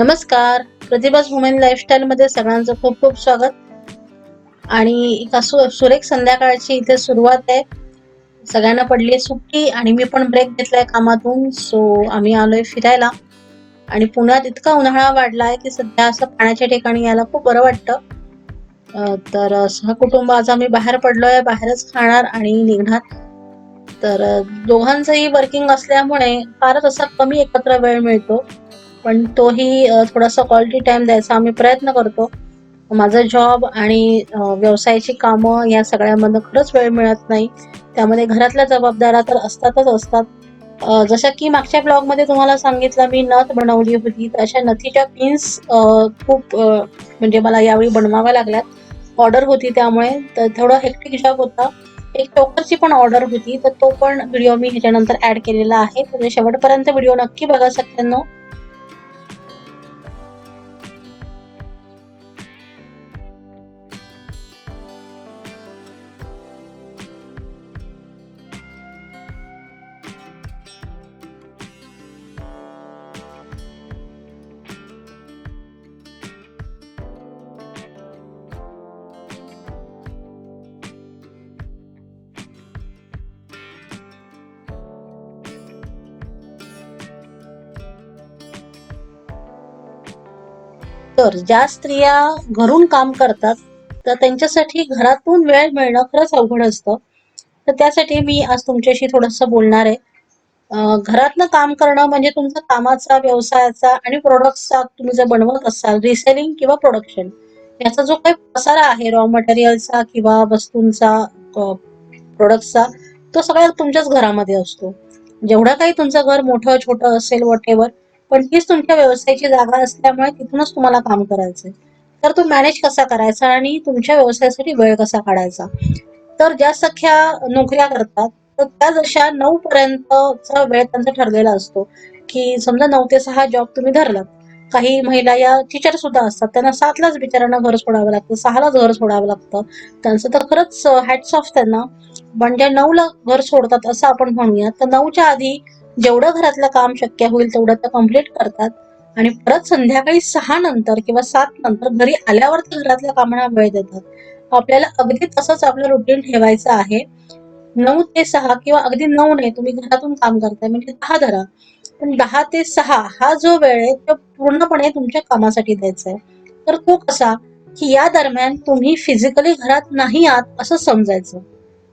नमस्कार. प्रतिभास women lifestyle मध्ये सगळ्यांचं खूप खूप स्वागत. आणि एका सु सुरेख संध्याकाळची इथे सुरुवात आहे. सगळ्यांना पडली आहे सुट्टी आणि मी पण ब्रेक घेतलाय कामातून. सो आम्ही आलोय फिरायला. आणि पुण्यात इतका उन्हाळा वाढलाय की सध्या असं पाण्याच्या ठिकाणी यायला खूप बरं वाटतं. तर सहकुटुंब आज आम्ही बाहेर पडलोय बाहेरच खाणार आणि निघणार. तर दोघांचंही वर्किंग असल्यामुळे फारच असा कमी एकत्र वेळ मिळतो. पण तोही थोडासा क्वालिटी टाइम द्यायचा. आम्ही प्रयत्न करतो. माझा जॉब आणि व्यवसायाची कामं या सगळ्यामधनं खरंच वेळ मिळत नाही. त्यामध्ये घरातल्या जबाबदाऱ्या तर असतातच असतात. जसं जशा की मागच्या ब्लॉगमध्ये तुम्हाला सांगितलं मी नथ बनवली होती. तर अशा नथीच्या पिन्स खूप म्हणजे मला यावेळी बनवाव्या लागल्यात. ऑर्डर होती त्यामुळे. तर थोडं हेक्टिक जॉब होता. एक टोकरची पण ऑर्डर होती. तर तो पण व्हिडिओ मी ह्याच्यानंतर ऍड केलेला आहे. तर शेवटपर्यंत व्हिडिओ नक्की बघा सगळ्यांना तर ज्या स्त्रिया घरून काम करतात तर त्यांच्यासाठी घरातून वेळ मिळणं खरंच अवघड असतं. तर त्यासाठी मी आज तुमच्याशी थोडंसं बोलणार आहे. घरातलं घरातनं काम करणं म्हणजे तुमचा कामाचा व्यवसायाचा आणि प्रोडक्टचा तुम्ही जर बनवत असाल रिसेलिंग किंवा प्रोडक्शन याचा जो काही पसारा आहे रॉ मटेरियलचा किंवा वस्तूंचा प्रोडक्टचा तो सगळ्या तुमच्याच घरामध्ये असतो. जेवढं काही तुमचं घर मोठं छोटं असेल वॉटेवर पण हीच तुमच्या व्यवसायाची जागा असल्यामुळे तिथूनच तुम्हाला काम करायचंय. तर तो मॅनेज कसा करायचा आणि तुमच्या व्यवसायासाठी वेळ कसा काढायचा? तर ज्या सख्या नोकऱ्या करतात तर त्या जशा नऊ पर्यंतचा वेळ त्यांचा ठरलेला असतो. की समजा नऊ ते सहा जॉब तुम्ही धरलात. काही महिला या टीचर सुद्धा असतात. त्यांना सातलाच बिचारांना घर सोडावं लागतं सहालाच घर सोडावं लागतं. त्यांचं तर खरंच हॅट्स ऑफ त्यांना. पण ज्या नऊला घर सोडतात असं आपण म्हणूया तर नऊच्या आधी जेवढं घरातलं काम शक्य होईल तेवढं तर कंप्लीट करतात. आणि परत संध्याकाळी सहा नंतर किंवा सात नंतर घरी आल्यावर ते घरातल्या कामांना वेळ देतात. आपल्याला अगदी तसंच आपलं रुटीन ठेवायचं आहे. नऊ ते सहा किंवा अगदी नऊ नाही तुम्ही घरातून काम करताय म्हणजे दहा धरा. पण दहा ते सहा हा जो वेळ आहे तो पूर्णपणे तुमच्या कामासाठी द्यायचा आहे. तर तो कसा की या दरम्यान तुम्ही फिजिकली घरात नाही आहात असं समजायचं.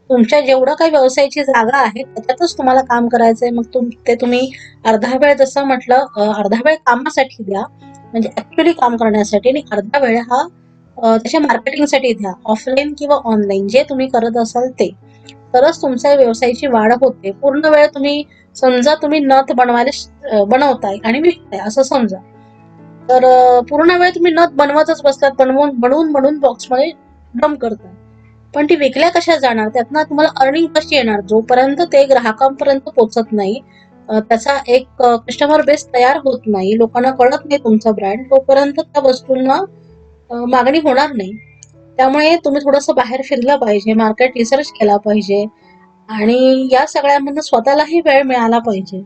तुमच्या जेवढं काही व्यवसायाची जागा आहे त्याच्यातच तुम्हाला काम करायचंय. मग तुम ते तुम्ही अर्धा वेळ जसं म्हटलं अर्धा वेळ कामासाठी द्या. म्हणजे ऍक्च्युली काम करण्यासाठी आणि अर्धा वेळ हा त्याच्या मार्केटिंगसाठी द्या. ऑफलाईन किंवा ऑनलाईन जे तुम्ही करत असाल ते. तरच तुमच्या व्यवसायाची वाढ होते. पूर्ण वेळ तुम्ही समजा तुम्ही नथ बनवायला बनवताय आणि विकताय असं समजा. तर पूर्ण वेळ तुम्ही नथ बनवतच बसतात बनवून बनवून बनवून बॉक्समध्ये डम करताय. पण ती विकल्या कशा जाणार? त्यातनं तुम्हाला अर्निंग कशी येणार? जोपर्यंत ते ग्राहकांपर्यंत पोहोचत नाही त्याचा एक कस्टमर बेस तयार होत नाही लोकांना कळत नाही तुमचा ब्रँड तोपर्यंत त्या वस्तूंना मागणी होणार नाही. त्यामुळे तुम्ही थोडंसं बाहेर फिरलं पाहिजे मार्केट रिसर्च केला पाहिजे आणि या सगळ्यामधनं स्वतःलाही वेळ मिळाला पाहिजे.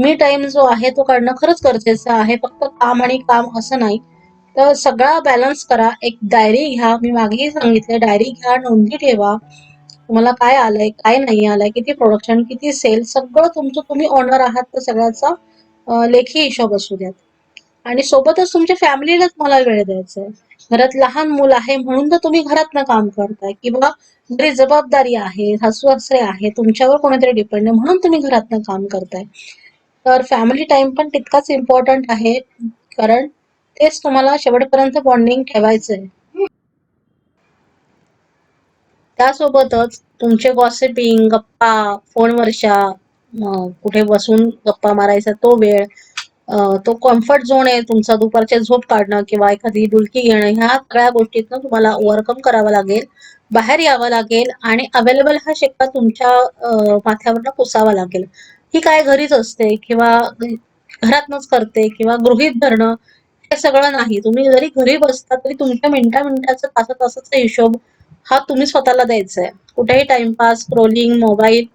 मी टाइम जो आहे तो काढणं खरंच गरजेचं आहे. फक्त काम आणि काम असं नाही. तर सगळा बॅलन्स करा. एक डायरी घ्या. मी मागेही सांगितलं डायरी घ्या नोंदी ठेवा. तुम्हाला काय आलंय काय नाही आलंय किती प्रोडक्शन किती सेल सगळं तुमचं तुम्ही ओनर आहात तर सगळ्याचा लेखी हिशोब असू द्यात. आणि सोबतच तुमच्या फॅमिलीला तुम्हाला वेळ द्यायचा आहे घरात लहान मुलं आहे म्हणून तर तुम्ही घरातनं काम करताय. किंवा घरी जबाबदारी आहे सासू सासरे आहे तुमच्यावर कोणीतरी डिपेंड आहे म्हणून तुम्ही घरातनं काम करताय. तर फॅमिली टाइम पण तितकाच इम्पॉर्टंट आहे. कारण तेच तुम्हाला शेवटपर्यंत बॉन्डिंग ठेवायचं आहे त्यासोबतच तुमचे गॉसिपिंग गप्पा फोनवरच्या वर्षा कुठे बसून गप्पा मारायचा तो वेळ तो कम्फर्ट झोन आहे तुमचा दुपारच्या झोप काढणं किंवा एखादी डुलकी घेणं ह्या सगळ्या गोष्टीतनं तुम्हाला ओव्हरकम करावं लागेल बाहेर यावं लागेल आणि अवेलेबल हा शिक्का तुमच्या माथ्यावरनं पुसावा लागेल. ही काय घरीच असते किंवा घरातनच करते किंवा गृहीत धरणं सगळं नाही. तुम्ही जरी घरी बसता तरी तुमच्या मिनिटा मिनिटाचा तासा तासाचा हिशोब हा तुम्ही स्वतःला द्यायचा आहे कुठेही टाइमपास स्क्रोलिंग मोबाईल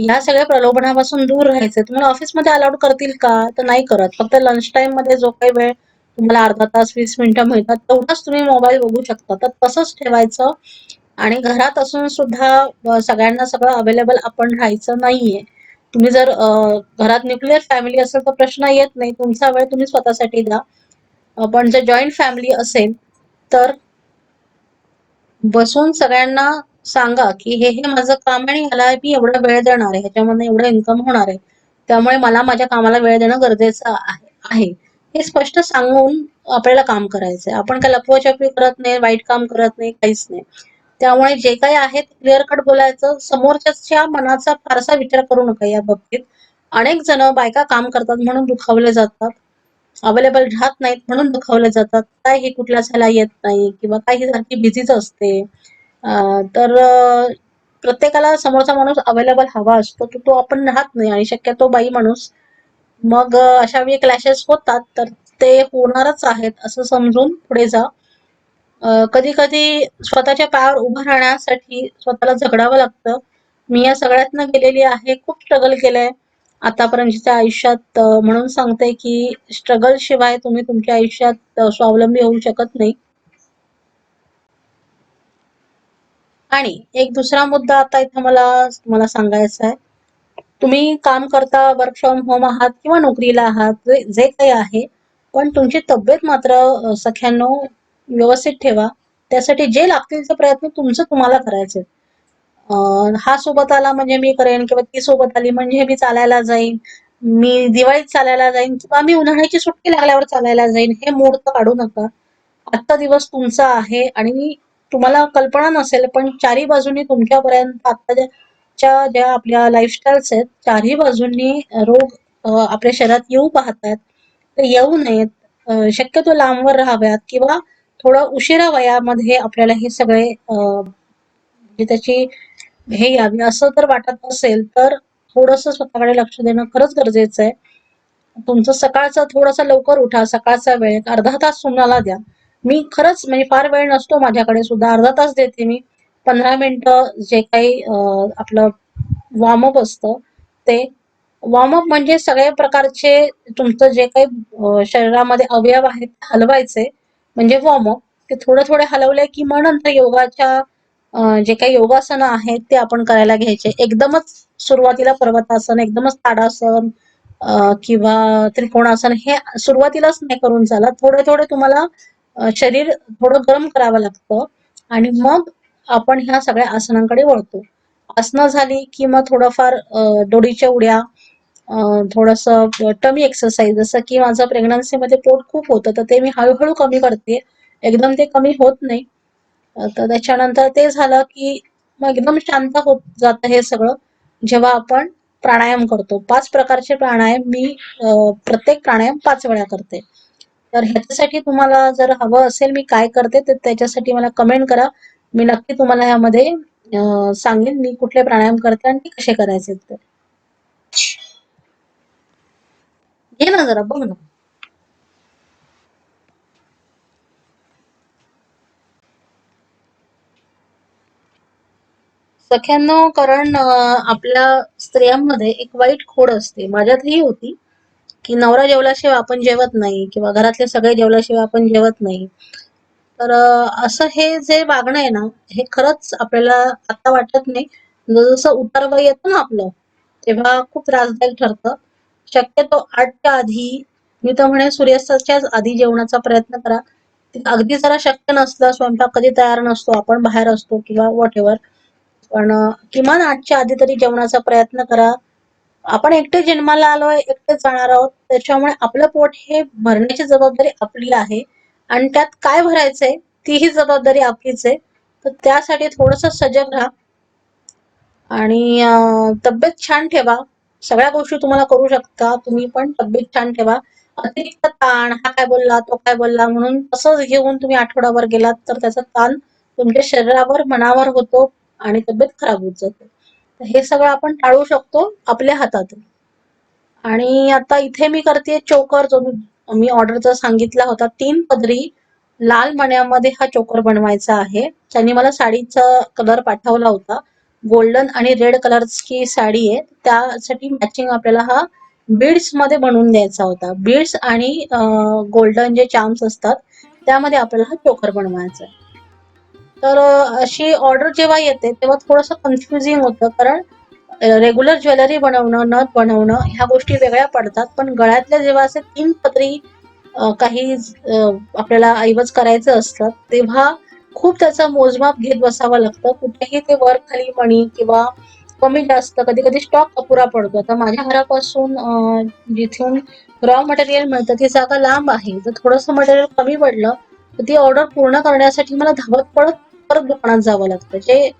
या सगळ्या प्रलोभनापासून दूर राहायचं तुम्हाला ऑफिसमध्ये अलाउड करतील का? तर नाही करत. फक्त लंच टाइममध्ये जो काही वेळ तुम्हाला अर्धा तास वीस मिनिटं मिळतात तेवढाच तुम्ही मोबाईल बघू शकता. तर तसंच ठेवायचं. आणि घरात असून सुद्धा सगळ्यांना सगळं अवेलेबल आपण राहायचं नाहीये. तुम्ही जर घरात न्यूक्लिअर फॅमिली असेल तर प्रश्न येत नाही. तुमचा वेळ तुम्ही स्वतःसाठी द्या. पण जर जॉईंट फॅमिली असेल तर बसून सगळ्यांना सांगा की हे हे माझं काम आहे आणि ह्याला मी एवढा वेळ देणार आहे ह्याच्यामधनं एवढं इन्कम होणार आहे. त्यामुळे मला माझ्या कामाला वेळ देणं गरजेचं आहे हे स्पष्ट सांगून आपल्याला काम करायचंय. आपण काय लपवाछपी करत नाही वाईट काम करत नाही काहीच नाही. त्यामुळे जे काही आहे ते क्लिअर कट बोलायचं समोरच्याच्या मनाचा फारसा विचार करू नका या बाबतीत. अनेक जण बायका काम करतात म्हणून दुखावले जातात. अवेलेबल राहत नाहीत म्हणून दुखावले जातात. काय हे कुठल्या ह्याला येत नाही किंवा काही सारखी बिझीच असते. तर प्रत्येकाला समोरचा माणूस अवेलेबल हवा असतो तर तो आपण राहत नाही आणि शक्यतो बाई माणूस. मग अशा वेळी क्लॅशेस होतात तर ते होणारच आहेत असं समजून पुढे जा. कधी कधी स्वतःच्या पायावर उभं राहण्यासाठी स्वतःला झगडावं लागतं. मी या सगळ्यातनं गेलेली आहे खूप स्ट्रगल केलंय. आतापर्यंतच्या आयुष्यात म्हणून सांगते की स्ट्रगल शिवाय तुम्ही तुमच्या आयुष्यात स्वावलंबी होऊ शकत नाही. आणि एक दुसरा मुद्दा आता इथं मला मला सांगायचा आहे. तुम्ही काम करता वर्क फ्रॉम होम आहात किंवा नोकरीला आहात जे काही आहे पण तुमची तब्येत मात्र सख्यानो सख्यांनो व्यवस्थित ठेवा. त्यासाठी जे लागतील ते प्रयत्न तुमचं तुम्हाला करायचे हा सोबत आला म्हणजे मी करेन किंवा ती सोबत आली म्हणजे मी चालायला जाईन. मी दिवाळीत चालायला जाईन किंवा मी उन्हाळ्याची सुट्टी लागल्यावर चालायला जाईन हे मुहूर्त काढू नका. आजचा दिवस तुमचा आहे आणि तुम्हाला कल्पना नसेल पण चारी बाजूनी तुमच्यापर्यंत आत्ताच्या ज्या आपल्या लाईफस्टाईल्स आहेत चारही बाजूंनी रोग आपल्या शरीरात येऊ पाहतात. ते येऊ नयेत. शक्यतो लांबवर राहाव्यात किंवा थोडं उशिरा वयामध्ये आपल्याला हे सगळे म्हणजे त्याची हे यावी असं जर वाटत असेल तर थोडस स्वतःकडे लक्ष देणं खरंच गरजेचं आहे. तुमचं सकाळचं थोडंसं लवकर उठा सकाळचा वेळ अर्धा तास तुम्हाला द्या. मी खरंच म्हणजे फार वेळ नसतो माझ्याकडे सुद्धा अर्धा तास देते मी. पंधरा मिनिटं जे काही आपलं वॉर्मअप असतं ते वॉर्मअप म्हणजे सगळ्या प्रकारचे तुमचं जे काही शरीरामध्ये अवयव आहेत हलवायचे म्हणजे वॉर्मअप ते थोडं थोडे हलवले की मग नंतर योगाच्या जे काही योगासनं आहेत ते आपण करायला घ्यायचे. एकदमच सुरुवातीला पर्वतासन एकदमच ताडासन किंवा त्रिकोणासन हे सुरुवातीलाच नाही करून चालत थोडे थोडे तुम्हाला शरीर थोडं गरम करावं लागतं आणि मग आपण ह्या सगळ्या आसनांकडे वळतो. आसनं झाली की मग थोडंफार अ, दोडीच्या उड्या थोडस टमी एक्सरसाइज जसं की माझं प्रेग्नन्सीमध्ये पोट खूप होतं तर ते मी हळूहळू कमी करते. एकदम ते कमी होत नाही. तर त्याच्यानंतर ते झालं की मग एकदम शांत होत जातं हे सगळं. जेव्हा आपण प्राणायाम करतो पाच प्रकारचे प्राणायाम मी प्रत्येक प्राणायाम पाच वेळा करते. तर ह्याच्यासाठी तुम्हाला जर हवं असेल मी काय करते तर त्याच्यासाठी मला कमेंट करा. मी नक्की तुम्हाला ह्यामध्ये सांगेन मी कुठले प्राणायाम करते आणि ते कसे करायचे ते. घे ना जरा बघ ना. सख्यांनो कारण आपल्या स्त्रियांमध्ये एक वाईट खोड असते. माझ्यातही होती की नवरा जेवल्याशिवाय आपण जेवत नाही किंवा घरातले सगळे जेवल्याशिवाय आपण जेवत नाही. तर असं हे जे वागणं आहे ना हे खरंच आपल्याला आता वाटत नाही. जसं उतार वय येतं ना आपलं तेव्हा खूप त्रासदायक ठरतं. शक्यतो आठच्या आधी मी तर म्हणे सूर्यास्ताच्याच आधी जेवणाचा प्रयत्न करा. अगदी जरा शक्य नसलं स्वयंपाक कधी तयार नसतो आपण बाहेर असतो किंवा वॉट एव्हर पण किमान आठच्या आधी तरी जेवणाचा प्रयत्न करा. आपण एकटे जन्माला आलोय एकटेच जाणार आहोत. त्याच्यामुळे आपलं पोट हे भरण्याची जबाबदारी आपली आहे. आणि त्यात काय भरायचंय तीही जबाबदारी आपलीच आहे. तर त्यासाठी थोडस सजग राहा. आणि तब्येत छान ठेवा. सगळ्या गोष्टी तुम्हाला करू शकता. तुम्ही पण तब्येत छान ठेवा. अतिरिक्त ताण हा काय बोलला तो काय बोलला म्हणून तसंच घेऊन तुम्ही आठवडाभर गेलात तर त्याचा ताण तुमच्या शरीरावर मनावर होतो. आणि तब्येत खराब होत जाते. तर हे सगळं आपण टाळू शकतो आपल्या हातात. आणि आता इथे मी करते चोकर जो मी मी ऑर्डरचा सांगितला होता तीन पदरी लाल मण्यामध्ये हा चोकर बनवायचा आहे. त्यांनी मला साडीचा कलर पाठवला होता गोल्डन आणि रेड कलरची साडी आहे त्यासाठी मॅचिंग आपल्याला हा बीड्समध्ये बनवून द्यायचा होता. बीड्स आणि गोल्डन जे चार्म्स असतात त्यामध्ये आपल्याला हा चोकर बनवायचा आहे. तर अशी ऑर्डर जेव्हा येते तेव्हा थोडंसं कन्फ्युजिंग होतं. कारण रेग्युलर ज्वेलरी बनवणं नथ बनवणं ह्या गोष्टी वेगळ्या पडतात. पण गळ्यातल्या जेव्हा असे तीन पदरी काही आपल्याला ऐवज करायचं असतं तेव्हा खूप त्याचं मोजमाप घेत बसावं लागतं. कुठेही ते वर खाली म्हणी किंवा कमी जास्त कधी कधी स्टॉक अपुरा पडतो. आता माझ्या घरापासून जिथून रॉ मटेरियल मिळतं ती जागा लांब आहे. जर थोडंसं मटेरियल कमी पडलं तर ती ऑर्डर पूर्ण करण्यासाठी मला धावत पडत परत दुकानात जावं लागतं. जे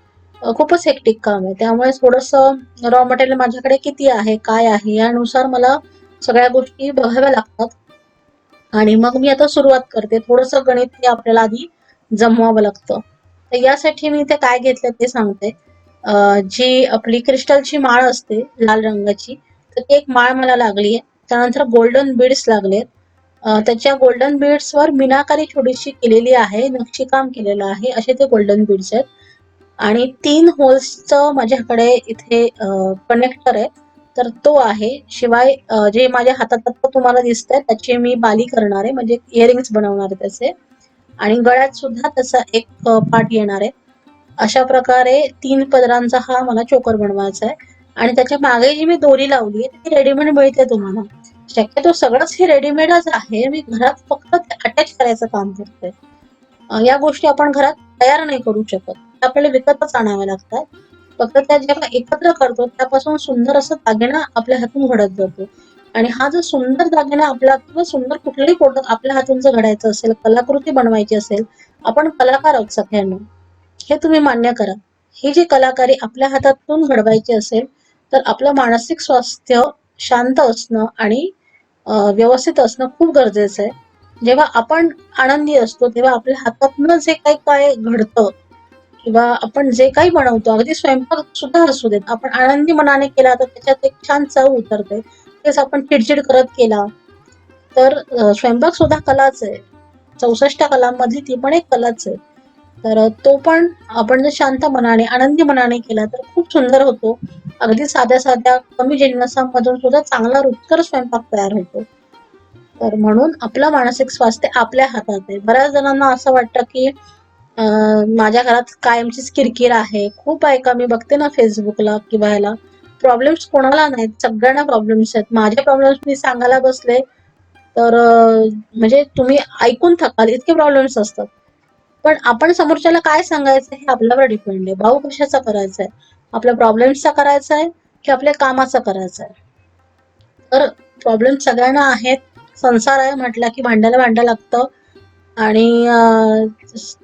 खूपच हेक्टिक काम आहे. त्यामुळे थोडंसं रॉ मटेरियल माझ्याकडे किती आहे काय आहे यानुसार मला सगळ्या गोष्टी बघाव्या लागतात. आणि मग मी आता सुरुवात करते. थोडंसं गणित हे आपल्याला आधी जमवावं लागतं. तर यासाठी मी ते काय घेतलं ते सांगते. जी आपली क्रिस्टलची माळ असते लाल रंगाची तर ती एक माळ मला लागली आहे. त्यानंतर गोल्डन बीड्स लागलेत. त्याच्या गोल्डन बीड्स वर मीनाकारी छोटीशी केलेली आहे नक्षीकाम केलेलं आहे असे ते गोल्डन बीड्स आहेत. आणि तीन होल्सचं माझ्याकडे इथे कनेक्टर आहे. तर तो आहे. शिवाय जे माझ्या हातात तुम्हाला तुम्हाला आहे त्याची मी बाली करणार आहे. म्हणजे इयरिंग्स बनवणार आहे त्याचे. आणि गळ्यात सुद्धा त्याचा एक पार्ट येणार आहे. अशा प्रकारे तीन पदरांचा हा मला चोकर बनवायचा आहे. आणि त्याच्यामागे जी मी दोरी लावली आहे ती रेडीमेड मिळते तुम्हाला. शक्यतो सगळंच हे रेडीमेडच आहे. मी घरात फक्त अटॅच करायचं काम करते. या गोष्टी आपण घरात तयार नाही करू शकत. आपल्याला विकतच आणाव्या लागतात. फक्त त्या जेव्हा एकत्र करतो त्यापासून सुंदर असं दागिना आपल्या हातून घडत जातो. आणि हा जो सुंदर दागिना आपला किंवा सुंदर कुठलाही प्रोडक्ट आपल्या हातून जर घडायचं असेल कलाकृती बनवायची असेल आपण कलाकार आहोत सगळ्यांना. हे तुम्ही मान्य करा. ही जी कलाकारी आपल्या हातातून घडवायची असेल तर आपलं मानसिक स्वास्थ्य शांत असणं आणि व्यवस्थित असणं खूप गरजेचं आहे. जेव्हा आपण आनंदी असतो तेव्हा आपल्या हातातनं जे काही काय घडतं किंवा आपण जे काही बनवतो अगदी स्वयंपाक सुद्धा असू देत. आपण आनंदी मनाने केला तर त्याच्यात एक छान चव उतरते. तेच आपण चिडचिड करत केला तर स्वयंपाक सुद्धा कलाच आहे. चौसष्ट कलांमधली ती पण एक कलाच आहे. तर तो पण आपण जर शांत मनाने आनंदी मनाने केला तर खूप सुंदर होतो. अगदी साध्या साध्या कमी जिन्नसांमधून सुद्धा चांगला रुचकर स्वयंपाक तयार होतो. तर म्हणून आपलं मानसिक स्वास्थ्य आपल्या हातात आहे. बऱ्याच जणांना असं वाटतं की माझ्या घरात कायमचीच किरकिर आहे. खूप ऐका मी बघते ना फेसबुकला किंवा ह्याला. प्रॉब्लेम्स कोणाला नाहीत. सगळ्यांना प्रॉब्लेम्स आहेत. माझे प्रॉब्लेम्स मी सांगायला बसले तर म्हणजे तुम्ही ऐकून थकाल. इतके प्रॉब्लेम्स असतात. पण आपण समोरच्याला काय सांगायचं हे आपल्यावर डिपेंड आहे. भाऊ कशाचा करायचा आहे आपल्या प्रॉब्लेम्सचा करायचा आहे की आपल्या कामाचा करायचा आहे. तर प्रॉब्लेम सगळ्यांना आहेत. संसार आहे म्हटलं की भांड्याला भांडं लागतं. आणि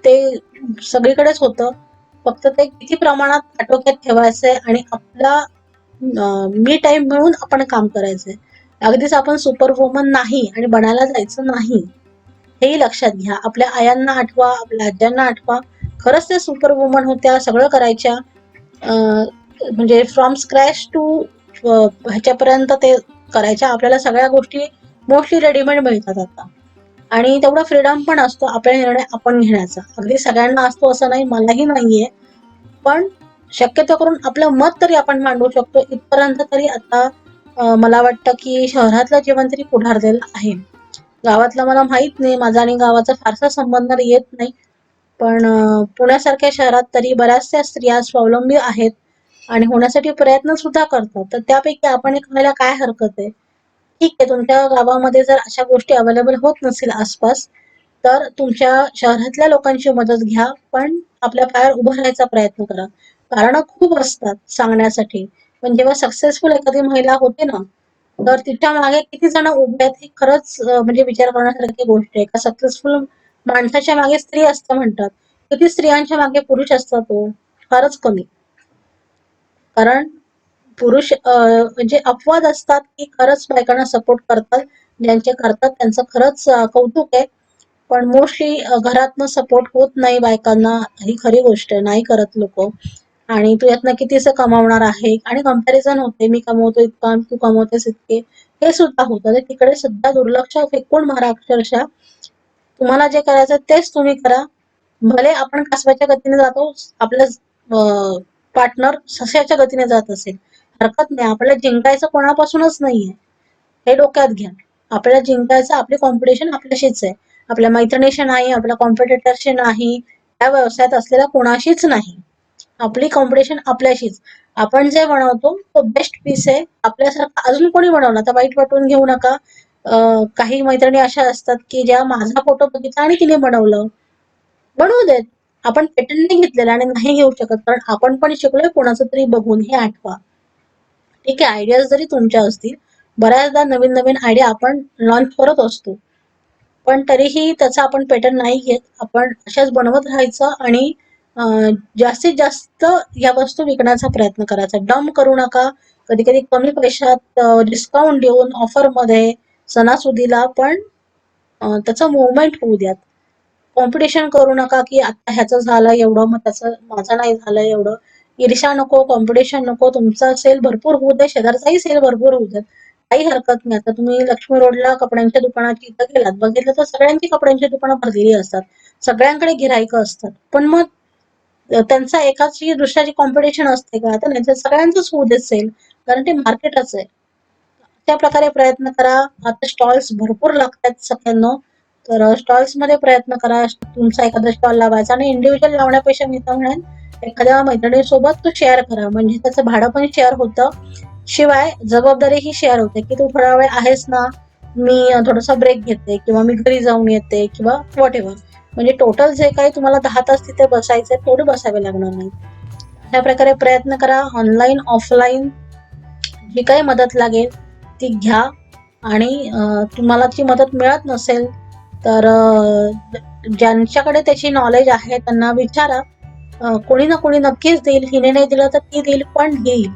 ते सगळीकडेच होतं. फक्त ते किती प्रमाणात आटोक्यात ठेवायचंय आणि आपला मी टाइम मिळून आपण काम करायचंय. अगदीच आपण सुपर वुमन नाही आणि बनायला जायचं नाही. हेही लक्षात घ्या. आपल्या आयांना आठवा आपल्या आज्यांना आठवा. खरंच ते सुपर वुमन होत्या सगळं करायच्या. म्हणजे फ्रॉम स्क्रॅच टू ह्याच्यापर्यंत ते करायच्या आपल्याला सगळ्या गोष्टी मोस्टली रेडीमेड मिळतात आता. आणि तेवढा फ्रीडम पण असतो आपला निर्णय आपण घेण्याचा. अगदी सगळ्यांना असतो असं नाही मलाही नाहीये. पण शक्यतो करून आपलं मत तरी आपण मांडू शकतो. इथपर्यंत तरी आता मला वाटतं की शहरातलं जीवन तरी पुढारलेलं आहे. गावातलं मला माहीत नाही. माझा आणि गावाचा फारसा संबंध येत नाही. पण पुण्यासारख्या शहरात तरी बऱ्याचशा स्त्रिया स्वावलंबी आहेत आणि होण्यासाठी प्रयत्न सुद्धा करतात. तर त्यापैकी आपण एक व्हायला काय हरकत आहे? ठीक आहे तुमच्या गावामध्ये जर अशा गोष्टी अवेलेबल होत नसेल आसपास तर तुमच्या शहरातल्या लोकांची मदत घ्या पण आपल्या पायावर उभं राहायचा प्रयत्न करा. कारण खूप असतात सांगण्यासाठी. पण जेव्हा सक्सेसफुल एखादी महिला होते ना तर तिच्यामागे किती जण उभे आहेत हे खरंच म्हणजे विचार करण्यासारखी गोष्ट आहे. का सक्सेसफुल माणसाच्या मागे स्त्री असतं म्हणतात. किती स्त्रियांच्या मागे पुरुष असतात तो. फारच कमी. कारण पुरुष म्हणजे अपवाद असतात की खरंच बायकांना सपोर्ट करतात ज्यांचे करतात त्यांचं खरंच कौतुक आहे. पण मोस्टली घरातनं सपोर्ट होत नाही बायकांना. ही खरी गोष्ट आहे. नाही करत लोक. आणि तू यातनं कितीसं कमावणार आहे? आणि कंपॅरिझन होते. मी कमवतो इतका तू कमवतेस इतके. हे सुद्धा होतं. तिकडे सुद्धा दुर्लक्ष फेकून मारा तुम्हाला जे करायचं तेच तुम्ही करा. भले आपण कासवाच्या गतीने जातो आपलं पार्टनर सस्याच्या गतीने जात असेल. हरकत नाही आपल्याला जिंकायचं कोणापासूनच नाहीये. हे डोक्यात घ्या. आपल्याला जिंकायचं आपली कॉम्पिटिशन आपल्याशीच आहे. आपल्या मैत्रिणीशी नाही आपल्या कॉम्पिटिटरशी नाही त्या व्यवसायात असलेल्या कोणाशीच नाही. आपली कॉम्पिटिशन आपल्याशीच. आपण जे बनवतो तो बेस्ट पीस आहे. आपल्यासारखं अजून कोणी बनवला तर वाईट वाटून घेऊ नका. काही मैत्रिणी अशा असतात की ज्या माझा फोटो बघितला आणि तिने बनवलं. बनवू देत. आपण पेटंटने घेतलेलं आणि नाही घेऊ शकत कारण आपण पण शिकलोय कोणाचं तरी बघून हे आठवा. ठीक आहे आयडियाज जरी तुमच्या असतील बऱ्याचदा नवीन नवीन आयडिया आपण लॉन्च करत असतो. पण तरीही त्याचा आपण पेटर्न नाही घेत. आपण अशाच बनवत राहायचं आणि जास्तीत जास्त या वस्तू विकण्याचा प्रयत्न करायचा. डम करू नका. कधी कधी कमी पैशात डिस्काउंट देऊन ऑफरमध्ये सणासुदीला पण त्याचा त्याचं मुवमेंट होऊ द्यात. कॉम्पिटिशन करू नका की आता ह्याचं झालं एवढं मग त्याचं माझं नाही झालं एवढं. ईर्षा नको कॉम्पिटिशन नको तुमचा सेल भरपूर होऊ दे शेजारचाही सेल भरपूर होऊ देत काही हरकत नाही. आता तुम्ही लक्ष्मी रोडला कपड्यांच्या दुकानाची इथं गेलात बघितलं तर सगळ्यांची कपड्यांची दुकानं भरलेली असतात. सगळ्यांकडे गिराईकं असतात. पण मग त्यांचा एकाची दुसऱ्याची कॉम्पिटिशन असते का? तर नाही तर सगळ्यांचंच होऊ देत सेल कारण ते मार्केटच आहे. त्या प्रकारे प्रयत्न करा. आता स्टॉल्स भरपूर लागतात सगळ्यांना. तर स्टॉल्समध्ये प्रयत्न करा. तुमचा एखादा स्टॉल लावायचा आणि इंडिव्हिज्युअल लावण्यापेक्षा मी तर म्हणेन एखाद्या मैत्रिणीसोबत तू शेअर करा. म्हणजे त्याचं भाडं पण शेअर होतं. शिवाय जबाबदारी ही शेअर होते की तू थोडा वेळ आहेस ना मी थोडासा ब्रेक घेते किंवा मी घरी जाऊन येते किंवा व्हॉट एव्हर म्हणजे टोटल जे काही तुम्हाला दहा तास तिथे बसायचे तेवढे बसावे लागणार नाही. अशा प्रकारे प्रयत्न करा. ऑनलाईन ऑफलाईन जी काही मदत लागेल ती घ्या. आणि तुम्हाला ती मदत मिळत नसेल तर ज्यांच्याकडे त्याची नॉलेज आहे त्यांना विचारा. कोणी ना कोणी नक्कीच देईल. हिने नाही दिलं तर ती देईल पण देईल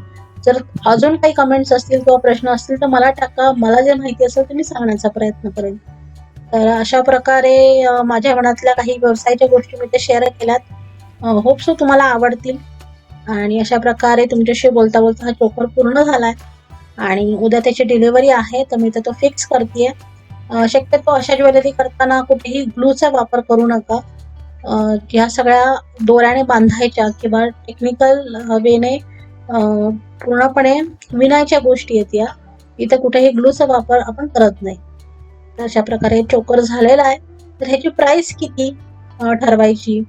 जर अजून काही कमेंट्स असतील किंवा प्रश्न असतील तर मला टाका. मला जे माहिती असेल ते मी सांगण्याचा प्रयत्न करेन. तर अशा प्रकारे माझ्या मनातल्या काही व्यवसायाच्या गोष्टी मी ते शेअर केल्यात. होप सो तुम्हाला आवडतील. आणि अशा प्रकारे तुमच्याशी बोलता बोलता हा चोकर पूर्ण झालाय. आणि उद्या त्याची डिलिव्हरी आहे तर मी तर तो फिक्स करते शक्यतो अशा ज्वेलरी करताना कुठेही ग्लूचा वापर करू नका. ह्या सगळ्या दोऱ्याने बांधायच्या किंवा टेक्निकल वेने पूर्णपणे विणायच्या गोष्टी आहेत या. इथे कुठेही ग्लूचा वापर आपण करत नाही. अशा प्रकारे चोकर झालेला आहे. तर ह्याची प्राइस किती ठरवायची?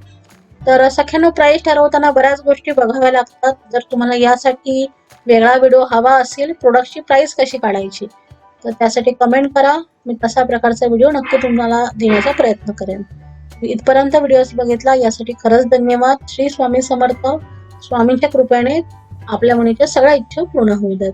तर सख्यानो प्राईस ठरवताना बऱ्याच गोष्टी बघाव्या लागतात. जर तुम्हाला यासाठी वेगळा व्हिडिओ हवा असेल प्रोडक्टची प्राइस कशी काढायची? तर त्यासाठी कमेंट करा. मी तसा प्रकारचा व्हिडिओ नक्की तुम्हाला देण्याचा प्रयत्न करेन. इथपर्यंत व्हिडिओ बघितला यासाठी खरंच धन्यवाद. श्री स्वामी समर्थ. स्वामींच्या कृपेने आपल्या मुलीच्या सगळ्या इच्छा पूर्ण होऊ देत.